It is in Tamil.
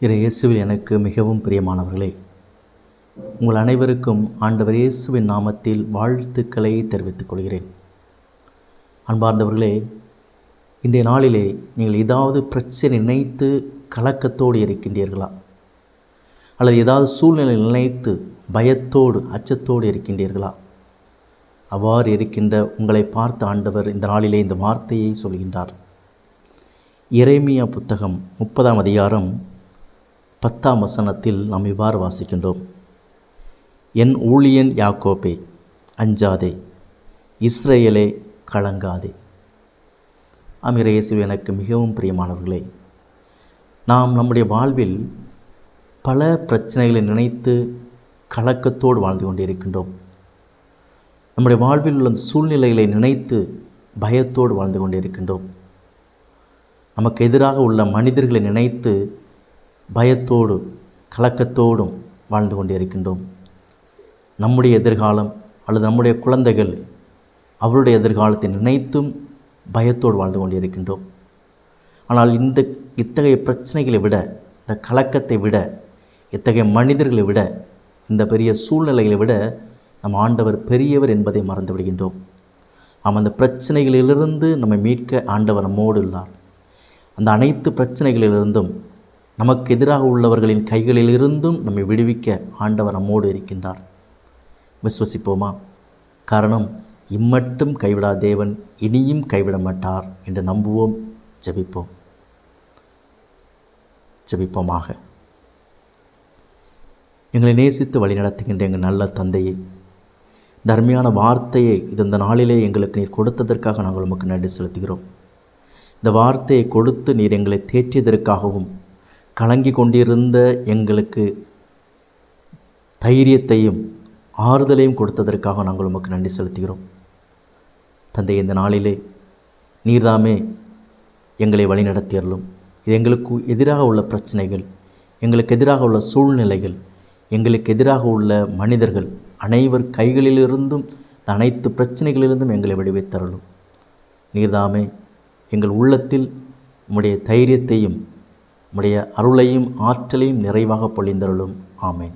இறை இயேசுவில் எனக்கு மிகவும் பிரியமானவர்களே உங்கள் அனைவருக்கும் ஆண்டவர் இயேசுவின் நாமத்தில் வாழ்த்துக்களை தெரிவித்துக் கொள்கிறேன். அன்பார்ந்தவர்களே இன்றைய நாளிலே நீங்கள் ஏதாவது பிரச்சனை நினைத்து கலக்கத்தோடு இருக்கின்றீர்களா? அல்லது ஏதாவது சூழ்நிலை நினைத்து பயத்தோடு அச்சத்தோடு இருக்கின்றீர்களா? அவ்வாறு இருக்கின்ற உங்களை பார்த்த ஆண்டவர் இந்த நாளிலே இந்த வார்த்தையை சொல்கின்றார். இறைமியா புத்தகம் முப்பதாம் அதிகாரம் பத்தாம் வசனத்தில் நாம் இவ்வாறு வாசிக்கின்றோம். என் ஊழியன் யாக்கோபே அஞ்சாதே இஸ்ரேலே கலங்காதே. அமிரேசு எனக்கு மிகவும் பிரியமானவர்களே நாம் நம்முடைய வாழ்வில் பல பிரச்சனைகளை நினைத்து கலக்கத்தோடு வாழ்ந்து கொண்டிருக்கின்றோம். நம்முடைய வாழ்வில் உள்ள சூழ்நிலைகளை நினைத்து பயத்தோடு வாழ்ந்து கொண்டிருக்கின்றோம். நமக்கு எதிராக உள்ள மனிதர்களை நினைத்து பயத்தோடு கலக்கத்தோடும் வாழ்ந்து கொண்டிருக்கின்றோம். நம்முடைய எதிர்காலம் அல்லது நம்முடைய குழந்தைகள் அவருடைய எதிர்காலத்தை நினைத்தும் பயத்தோடு வாழ்ந்து கொண்டிருக்கின்றோம். ஆனால் இந்த இத்தகைய பிரச்சனைகளை விட இந்த கலக்கத்தை விட இத்தகைய மனிதர்களை விட இந்த பெரிய சூழ்நிலைகளை விட நம் ஆண்டவர் பெரியவர் என்பதை மறந்து விடுகின்றோம். நாம் அந்த பிரச்சனைகளிலிருந்து நம்மை மீட்க ஆண்டவர் நம்மோடு உள்ளார். அந்த அனைத்து பிரச்சனைகளிலிருந்தும் நமக்கு எதிராக உள்ளவர்களின் கைகளிலிருந்தும் நம்மை விடுவிக்க ஆண்டவர் நம்மோடு இருக்கின்றார். விஸ்வசிப்போமா காரணம் இம்மட்டும் கைவிடா தேவன் இனியும் கைவிட மாட்டார் என்று நம்புவோம் ஜெபிப்போம். ஜெபிப்போமாக. எங்களை நேசித்து வழிநடத்துகின்ற எங்கள் நல்ல தந்தையை தர்மையான வார்த்தையை இது இந்த நாளிலே எங்களுக்கு நீர் கொடுத்ததற்காக நாங்கள் உமக்கு நன்றி செலுத்துகிறோம். இந்த வார்த்தையை கொடுத்து நீர் எங்களை தேற்றியதற்காகவும் கலங்கி கொண்டிருந்த எங்களுக்கு தைரியத்தையும் ஆறுதலையும் கொடுத்ததற்காக நாங்கள் உமக்கு நன்றி செலுத்துகிறோம். தந்தை இந்த நாளிலே நீர்தாமே எங்களை வழிநடத்தியறலும் இது எங்களுக்கு எதிராக உள்ள பிரச்சனைகள் எங்களுக்கு எதிராக உள்ள சூழ்நிலைகள் எங்களுக்கு எதிராக உள்ள மனிதர்கள் அனைவர் கைகளிலிருந்தும் அனைத்து பிரச்சனைகளிலிருந்தும் எங்களை விடுவித்தரலும் நீர்தாமே எங்கள் உள்ளத்தில் உம்முடைய தைரியத்தையும் உம்முடைய அருளையும் ஆற்றலையும் நிறைவாக பொழிந்தருளும். ஆமேன்.